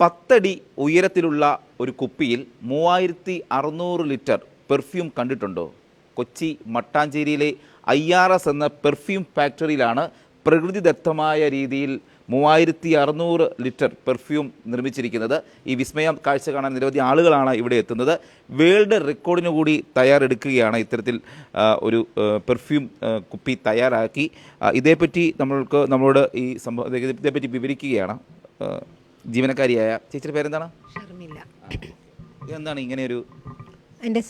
പത്തടി ഉയരത്തിലുള്ള ഒരു കുപ്പിയിൽ മൂവായിരത്തി അറുന്നൂറ് ലിറ്റർ പെർഫ്യൂം കണ്ടിട്ടുണ്ടോ? കൊച്ചി മട്ടാഞ്ചേരിയിലെ ഐ ആർ എസ് എന്ന പെർഫ്യൂം ഫാക്ടറിയിലാണ് പ്രകൃതിദത്തമായ രീതിയിൽ മൂവായിരത്തി അറുന്നൂറ് ലിറ്റർ പെർഫ്യൂം നിർമ്മിച്ചിരിക്കുന്നത്. ഈ വിസ്മയം കാഴ്ച കാണാൻ നിരവധി ആളുകളാണ് ഇവിടെ എത്തുന്നത്. വേൾഡ് റെക്കോർഡിന് കൂടി തയ്യാറെടുക്കുകയാണ് ഇത്തരത്തിൽ ഒരു പെർഫ്യൂം കുപ്പി തയ്യാറാക്കി. ഇതേപ്പറ്റി നമ്മൾക്ക് നമ്മളോട് ഈ സംഭവം ഇതേപ്പറ്റി വിവരിക്കുകയാണ്. ജീവനക്കാരിയായ ചേച്ചിയുടെ പേരെന്താണ്? ഷർമില്ല. എന്താണ് ഒരു എന്റെ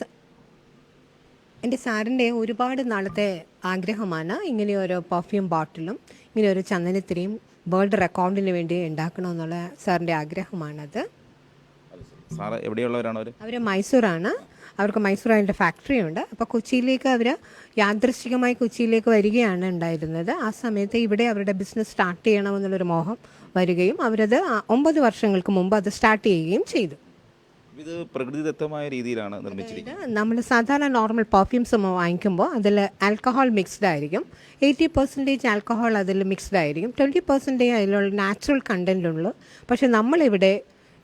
എന്റെ സാറിന്റെ ഒരുപാട് നാളത്തെ ആഗ്രഹമാണ് ഇങ്ങനെ ഒരു പെർഫ്യൂം ബോട്ടിലും ഇങ്ങനെ ഒരു ചന്ദനത്തിരിയും വേൾഡ് റെക്കോർഡിന് വേണ്ടി ഉണ്ടാക്കണമെന്നുള്ള സാറിന്റെ ആഗ്രഹമാണത്. സാറ് എവിടെയുള്ളവരാണ് അവർ അവർ മൈസൂറാണ് അവർക്ക് മൈസൂർ അതിന്റെ ഫാക്ടറി ഉണ്ട്. അപ്പോൾ കൊച്ചിയിലേക്ക് അവർ യാദൃശ്ചികമായി കൊച്ചിയിലേക്ക് വരികയാണ് ഉണ്ടായിരുന്നത്. ആ സമയത്ത് ഇവിടെ അവരുടെ ബിസിനസ് സ്റ്റാർട്ട് ചെയ്യണമെന്നുള്ളൊരു മോഹം വരികയും അവരത് ഒമ്പത് വർഷങ്ങൾക്ക് മുമ്പ് അത് സ്റ്റാർട്ട് ചെയ്യുകയും ചെയ്തു. ഇത് പ്രകൃതിദത്തമായ രീതിയിലാണ് നിർമ്മിച്ചിരിക്കുന്നത്. നമ്മൾ സാധാരണ നോർമൽ പെർഫ്യൂംസ് വാങ്ങിക്കുമ്പോൾ അതിൽ ആൽക്കഹോൾ മിക്സ്ഡ് ആയിരിക്കും. എയ്റ്റി പെർസെന്റേജ് ആൽക്കഹോൾ അതിൽ മിക്സ്ഡ് ആയിരിക്കും. ട്വന്റി പെർസെന്റേജ് അതിലുള്ള നാച്ചുറൽ കണ്ടന്റ് ഉള്ളൂ. പക്ഷെ നമ്മളിവിടെ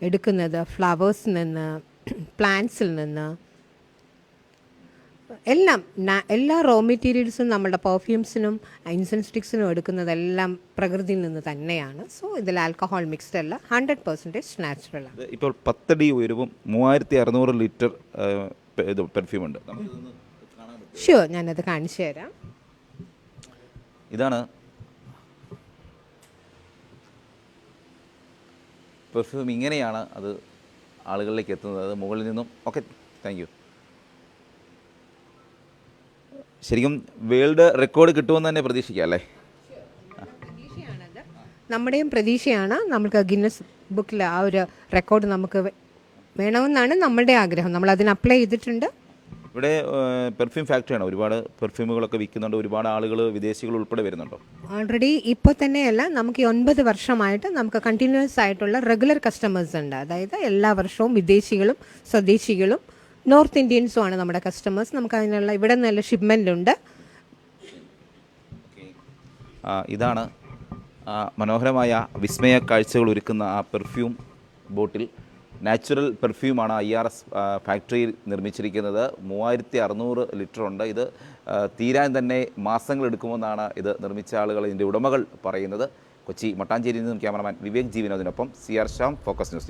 എടുക്കുന്നത് ഫ്ലവേഴ്സിൽ നിന്ന് പ്ലാന്റ്സിൽ നിന്ന്. എല്ലാം എല്ലാ റോ മെറ്റീരിയൽസും നമ്മുടെ പെർഫ്യൂംസിനും ഇൻസെൻസ് സ്റ്റിക്സിനും എടുക്കുന്നതെല്ലാം പ്രകൃതിയിൽ നിന്ന് തന്നെയാണ്. സോ ഇതിൽ ആൽക്കഹോൾ മിക്സ്ഡ് അല്ല ഹൺഡ്രഡ് പെർസെന്റേജ് നാച്ചുറൽ ആണ്. ഇപ്പോൾ പത്തടി ഉയരവും മൂവായിരത്തി അറുന്നൂറ് ലിറ്റർ ഇത് പെർഫ്യൂം ഉണ്ട്. ഷുവർ ഞാനത് കാണിച്ചു തരാം. ഇതാണ് പെർഫ്യൂം ഇങ്ങനെയാണ് അത് ആളുകളിലേക്ക് എത്തുന്നത്. അത് മുകളിൽ നിന്നും ഓക്കെ താങ്ക് യു ശരിക്കും വേൾഡ് റെക്കോർഡ് കിട്ടുമെന്ന് തന്നെ പ്രതീക്ഷിക്കാം അല്ലേ? നമ്മുടെയും പ്രതീക്ഷയാണ് നമുക്ക് ഗിന്നസ് ബുക്കിൽ ആ ഒരു റെക്കോർഡ് നമുക്ക് വേണമെന്നാണ് നമ്മളുടെ ആഗ്രഹം. നമ്മൾ അതിന് അപ്ലൈ ചെയ്തിട്ടുണ്ട്. ഇവിടെ പെർഫ്യൂം ഫാക്ടറിയാണ് ഒരുപാട് പെർഫ്യൂമുകളൊക്കെ വിൽക്കുന്നുണ്ട്. ഒരുപാട് ആളുകൾ വിദേശികൾ ഉൾപ്പെടെ വരുന്നുണ്ടോ? ഓൾറെഡി ഇപ്പോൾ തന്നെയല്ല നമുക്ക് ഈ ഒൻപത് വർഷമായിട്ട് നമുക്ക് കണ്ടിന്യൂസ് ആയിട്ടുള്ള റെഗുലർ കസ്റ്റമേഴ്സ് ഉണ്ട്. അതായത് എല്ലാ വർഷവും വിദേശികളും സ്വദേശികളും നോർത്ത് ഇന്ത്യൻസും ആണ് നമ്മുടെ കസ്റ്റമേഴ്സ് നമുക്ക് അതിനുള്ള ഇവിടെ നല്ല ഷിപ്മെന്റ് ഉണ്ട്. ഇതാണ് മനോഹരമായ വിസ്മയ കാഴ്ചകൾ ഒരുക്കുന്ന ആ പെർഫ്യൂം ബോട്ടിൽ നാച്ചുറൽ പെർഫ്യൂമാണ് ഐ ആർ എസ് ഫാക്ടറിയിൽ നിർമ്മിച്ചിരിക്കുന്നത്. മൂവായിരത്തി അറുന്നൂറ് ലിറ്റർ ഉണ്ട്. ഇത് തീരാൻ തന്നെ മാസങ്ങൾ എടുക്കുമെന്നാണ് ഇത് നിർമ്മിച്ച ആളുകൾ ഇതിന്റെ ഉടമകൾ പറയുന്നത്. കൊച്ചി മട്ടാഞ്ചേരിയിൽ നിന്നും cameraman Vivek ജീവനോദിനൊപ്പം C R Sham focus news